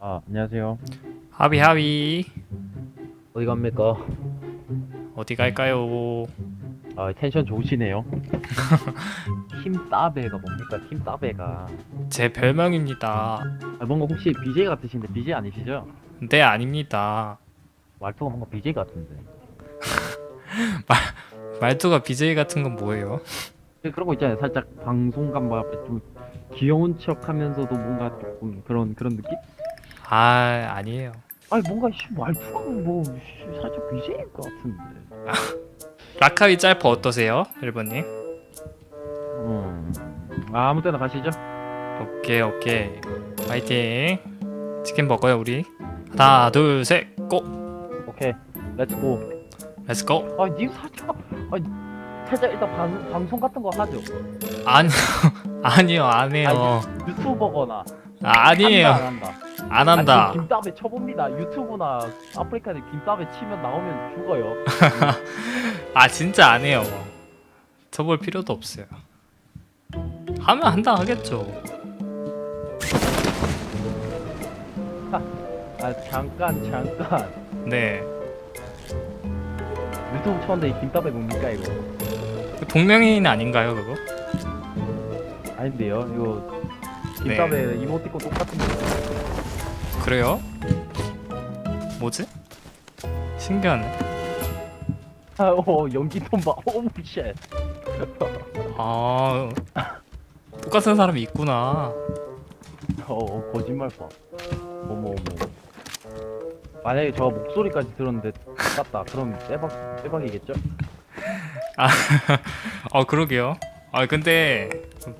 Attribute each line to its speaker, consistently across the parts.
Speaker 1: 아, 안녕하세요.
Speaker 2: 하비 하비
Speaker 1: 어디 갑니까?
Speaker 2: 어디 갈까요?
Speaker 1: 아, 텐션 좋으시네요. 팀 따베가 뭡니까? 팀 따베가.
Speaker 2: 제 별명입니다.
Speaker 1: 아, 뭔가 혹시 BJ 같으신데 BJ 아니시죠?
Speaker 2: 네 아닙니다.
Speaker 1: 말투가 뭔가 BJ 같은데.
Speaker 2: 말투가 BJ 같은 건 뭐예요?
Speaker 1: 근데 그런 거 있잖아요. 살짝 방송감 뭐 앞에 좀 귀여운 척하면서도 뭔가 조금 그런 그런 느낌?
Speaker 2: 아 아니에요.
Speaker 1: 아니 뭔가 씨, 말투가 뭐 씨, 살짝 BJ일 것 같은데.
Speaker 2: 라카위 짤퍼 어떠세요, 1번님?
Speaker 1: 음. 아, 아무 때나 가시죠.
Speaker 2: 오케이 오케이 파이팅 치킨 먹어요 우리 하나 둘셋고
Speaker 1: 오케이. 렛츠고.
Speaker 2: 렛츠고
Speaker 1: 아니 님 살짝 아니 살짝 일단 방, 방송 같은 거 하죠.
Speaker 2: 아니 아니요 안 해요
Speaker 1: 유튜버거나
Speaker 2: 아, 아니에요
Speaker 1: 한다, 안 한다.
Speaker 2: 안 한다
Speaker 1: 아니, 김밥에 쳐봅니다. 유튜브나 아프리카에 김밥에 치면 나오면 죽어요.
Speaker 2: 아 진짜 안 해요 쳐볼 필요도 없어요 하면 한다 하겠죠
Speaker 1: 아 잠깐 잠깐.
Speaker 2: 네
Speaker 1: 유튜브 쳤는데 이 김밥에 뭡니까 이거?
Speaker 2: 동명이인 아닌가요 그거?
Speaker 1: 아닌데요. 이거 김밥에 이모티콘 똑같은데.
Speaker 2: 그래요? 뭐지? 신기하네
Speaker 1: 아, 어 연기 톤 봐. 오 쉣.
Speaker 2: 아 똑같은 사람이 있구나
Speaker 1: 어, 어 거짓말 봐. 어머 어머. 만약에 저 목소리까지 들었는데 똑같다. 그럼 대박 대박이겠죠?
Speaker 2: 아 그러게요. 아 근데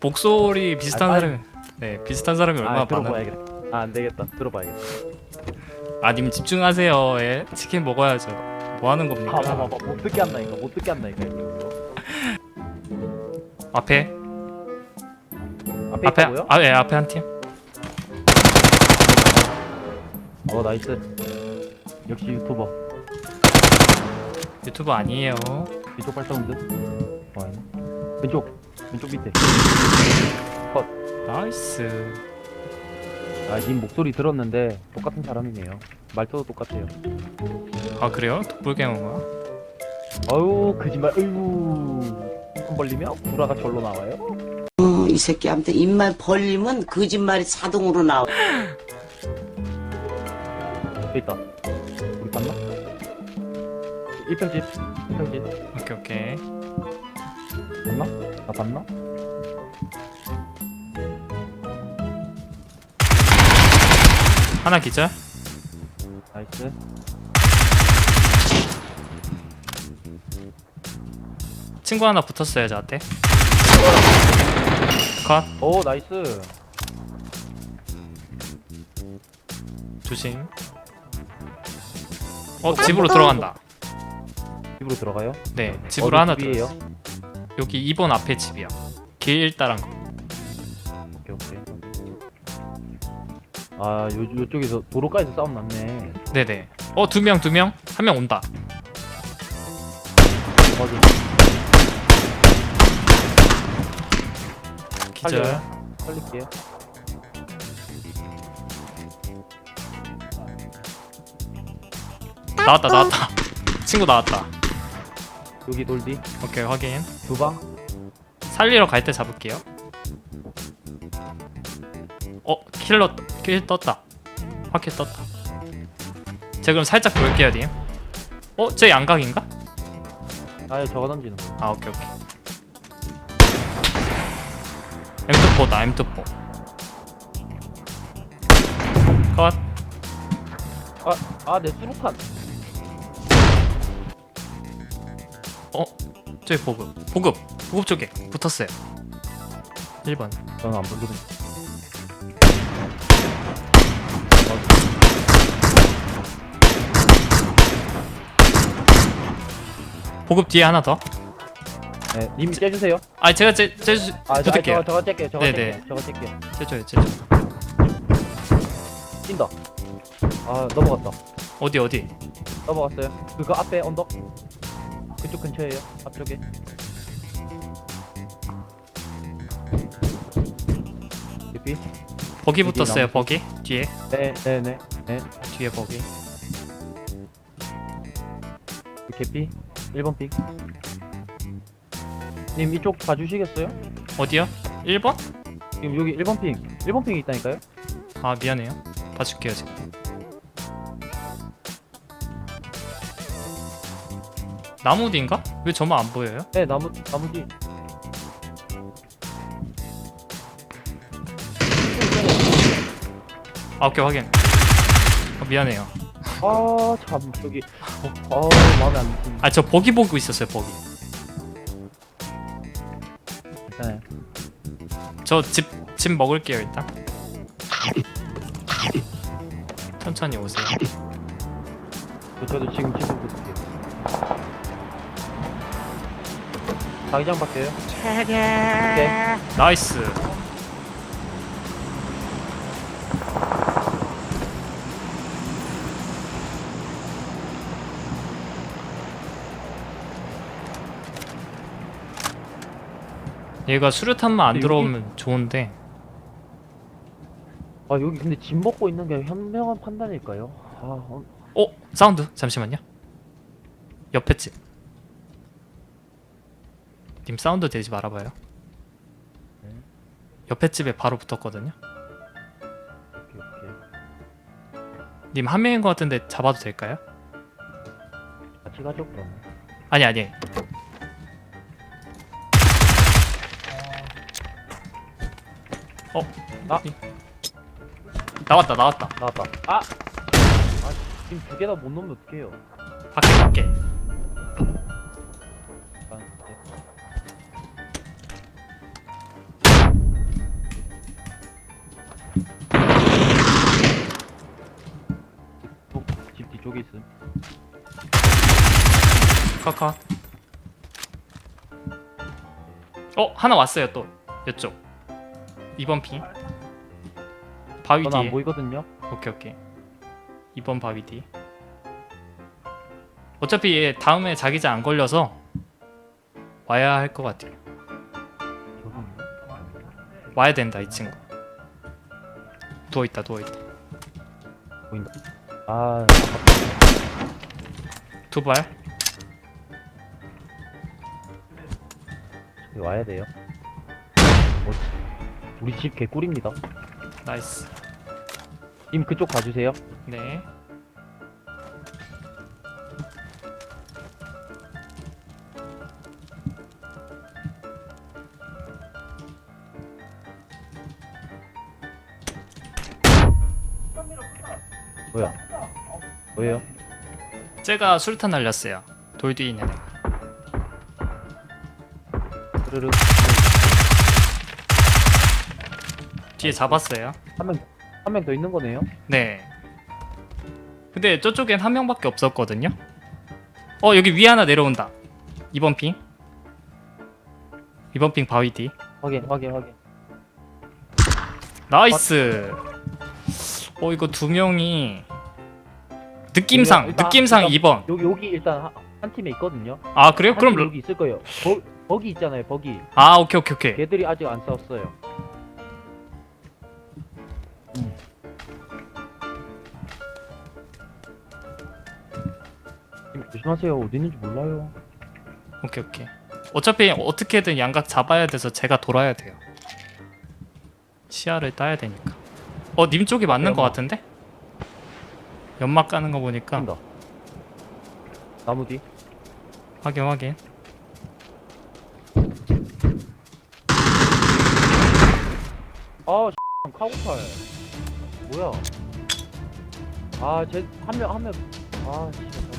Speaker 2: 목소리 비슷한
Speaker 1: 아,
Speaker 2: 사람이 네 비슷한 사람이 얼마나
Speaker 1: 아
Speaker 2: 많아.
Speaker 1: 들어봐야겠다. 아, 안 되겠다. 들어봐야겠다.
Speaker 2: 아님 집중하세요. 예 치킨 먹어야죠. 뭐 하는 겁니까?
Speaker 1: 봐봐 봐봐 못 듣게 한다니까 못 듣게 한다니까 이거.
Speaker 2: 앞에
Speaker 1: 앞에
Speaker 2: 앞에
Speaker 1: 있다고요?
Speaker 2: 아 예 앞에 한 팀.
Speaker 1: 어 나이스. 역시 유튜버.
Speaker 2: 유튜버 아니에요.
Speaker 1: 이쪽 발사운드. 어 아니네. 왼쪽 왼쪽 밑에.
Speaker 2: 나이스.
Speaker 1: 아 님 목소리 들었는데 똑같은 사람이네요. 말투도 똑같아요.
Speaker 2: 아 그래요? 독불갱어가?
Speaker 1: 아유 거짓말. 아이고. 손 벌리면 구라가 절로 나와요.
Speaker 3: 어, 이 새끼한테 입만 벌리면 거짓말이 자동으로 나와.
Speaker 1: 여기 있다. 우리 봤나? 1평집. 1평집.
Speaker 2: 오케이 오케이.
Speaker 1: 봤나? 나 봤나?
Speaker 2: 하나 기절.
Speaker 1: 나이스.
Speaker 2: 친구 하나 붙었어요 저한테. 컷.
Speaker 1: 오 나이스.
Speaker 2: 조심. 어 집으로 들어간다.
Speaker 1: 집으로 들어가요?
Speaker 2: 네 집으로 하나
Speaker 1: 집이에요?
Speaker 2: 들어갔어. 여기 2번 앞에 집이야. 길 따란 거.
Speaker 1: 아 요, 요쪽에서 도로가에서 싸움 났네.
Speaker 2: 네네. 어, 두 명, 두 명? 한 명 온다.
Speaker 1: 어디?
Speaker 2: 기절.
Speaker 1: 살려요? 살릴게요.
Speaker 2: 나왔다, 나왔다. 친구 나왔다.
Speaker 1: 여기 돌디
Speaker 2: 오케이, 확인.
Speaker 1: 두 방.
Speaker 2: 살리러 갈 때 잡을게요. 어, 킬러, 킬 떴다. 확킬 떴다. 제가 그럼 살짝 볼게요, 님. 어, 제 양각인가?
Speaker 1: 아 저거 던지는 거.
Speaker 2: 아, 오케이, 오케이. M24다, M24. 컷.
Speaker 1: 아내 수루칸.
Speaker 2: 어, 저기 보급. 보급. 보급 쪽에 붙었어요. 1번.
Speaker 1: 저는 안 부르는.
Speaker 2: 보급 뒤에 하나 더.
Speaker 1: 네, 님 째주세요.
Speaker 2: 아 제가 제, 제,
Speaker 1: 아, 저,
Speaker 2: 붙을게요
Speaker 1: 저거, 저거 째게요. 저거
Speaker 2: 네네.
Speaker 1: 째게요. 저거 째게요.
Speaker 2: 제줘요 제줘
Speaker 1: 뛴다. 아, 넘어갔다.
Speaker 2: 어디 어디
Speaker 1: 넘어갔어요. 그거 앞에 언덕. 그쪽 근처에요. 앞쪽에. 개피?
Speaker 2: 버기
Speaker 1: 여기
Speaker 2: 붙었어요. 버기 뒤에
Speaker 1: 네, 네, 네. 네.
Speaker 2: 뒤에 버기
Speaker 1: 그 개피. 1번 픽. 님 이쪽 봐주시겠어요?
Speaker 2: 어디요? 1번?
Speaker 1: 지금 여기 1번 핑. 1번 핑이 있다니까요?
Speaker 2: 아 미안해요 봐줄게요 지금 나무 뒤인가? 왜 저만 안 보여요?
Speaker 1: 네, 나무, 나무 뒤.
Speaker 2: 아 오케이 확인 어, 미안해요
Speaker 1: 아, 참, 저기. 어, 마음에 안 드는.
Speaker 2: 아 저 버기 보고 있었어요 버기
Speaker 1: 네.
Speaker 2: 저집집 먹을게요 일단 천천히 오세요
Speaker 1: 저- 저도 지금 집을 붙을게요. 자기장 바뀌어요? 오케이.
Speaker 2: 나이스 얘가 수류탄만 안 들어오면 좋은데
Speaker 1: 아, 여기 근데 집 먹고 있는 게 현명한 판단일까요? 아, 어,
Speaker 2: 어? 사운드 잠시만요 옆에 집님 사운드 대지 말아봐요
Speaker 1: 네.
Speaker 2: 옆에 집에 바로 붙었거든요
Speaker 1: 오케이, 오케이.
Speaker 2: 님 한 명인 것 같은데 잡아도 될까요?
Speaker 1: 같이 가죠, 그러면.
Speaker 2: 아니 아니 어?
Speaker 1: 아.
Speaker 2: 이- 나왔다 나왔다
Speaker 1: 나왔다. 아! 아, 지금 두 개다못 넣으면 어떡해요?
Speaker 2: 밖에 밖에
Speaker 1: 아, 네. 어, 집 뒤쪽에 있음.
Speaker 2: 카카 어 하나 왔어요 또 이쪽 2번 핑 바위
Speaker 1: 저는 안
Speaker 2: 뒤에.
Speaker 1: 보이거든요.
Speaker 2: 오케이 오케이. 2번 바위 뒤. 어차피 얘 다음에 자기장 안 걸려서 와야 할 것 같아요. 와야 된다 이 친구. 누워있다 누워있다.
Speaker 1: 보인다. 아,
Speaker 2: 두발.
Speaker 1: 저기 와야 돼요. 어, 우리 집 개꿀입니다.
Speaker 2: 나이스
Speaker 1: 님 그쪽 봐주세요.
Speaker 2: 네
Speaker 1: 뭐야? 뭐예요?
Speaker 2: 제가 수류탄 날렸어요 돌 뒤에 있는 애
Speaker 1: 르르
Speaker 2: 뒤에 잡았어요
Speaker 1: 한명 한명 더 있는 거네요.
Speaker 2: 네. 근데 저쪽엔 한 명밖에 없었거든요. 어 여기 위에 하나 내려온다. 2번 핑. 2번 핑 바위 뒤.
Speaker 1: 확인, 확인, 확인.
Speaker 2: 나이스. 어 이거 두 명이 느낌상
Speaker 1: 일단-
Speaker 2: 느낌상
Speaker 1: 일단
Speaker 2: 2번.
Speaker 1: 여기 여기 일단 한, 한 팀에 있거든요.
Speaker 2: 아 그래요?
Speaker 1: 한
Speaker 2: 그럼 러-
Speaker 1: 여기 있을 거예요. 버, 버기 있잖아요, 버기.
Speaker 2: 아 오케이 오케이 오케이.
Speaker 1: 걔들이 아직 안 싸웠어요. 님, 조심하세요. 어디 있는지 몰라요.
Speaker 2: 오케이 오케이. 어차피 어떻게든 양각 잡아야 돼서 제가 돌아야 돼요. 시야를 따야 되니까. 어 님 쪽이 맞는 것
Speaker 1: 연막.
Speaker 2: 같은데? 연막 까는 거 보니까
Speaker 1: 뛴다. 나무 뒤.
Speaker 2: 확인 확인.
Speaker 1: 아, 카고팔. 뭐야? 아, 쟤 한 명 한 명. 아, 진짜.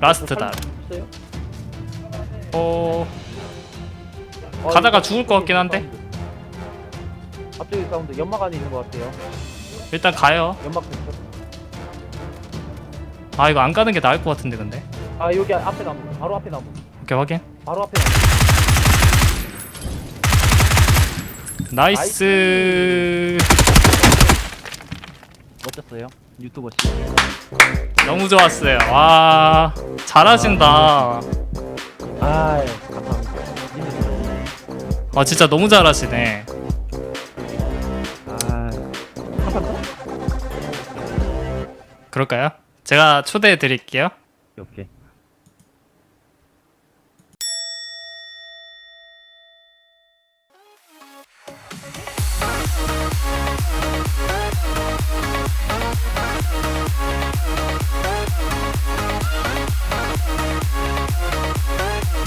Speaker 2: 라스트다.
Speaker 1: 있어요?
Speaker 2: 어
Speaker 1: 아,
Speaker 2: 가다가
Speaker 1: 이거
Speaker 2: 죽을 것 같긴 한데.
Speaker 1: 사운드. 앞쪽에 사운드 연막 안에 있는 것 같아요.
Speaker 2: 일단 가요.
Speaker 1: 연막 근처.
Speaker 2: 아 이거 안 가는 게 나을 것 같은데 근데.
Speaker 1: 아 여기 앞에 나무 바로 앞에 나무
Speaker 2: 오케이 확인
Speaker 1: 바로 앞에 나무
Speaker 2: 나이스
Speaker 1: 멋졌어요 유튜버 씨.
Speaker 2: 너무 좋았어요. 와 잘하신다.
Speaker 1: 아 감사합니다.
Speaker 2: 아 진짜 너무 잘하시네.
Speaker 1: 아 한판?
Speaker 2: 그럴까요? 제가 초대해 드릴게요.
Speaker 1: 오케이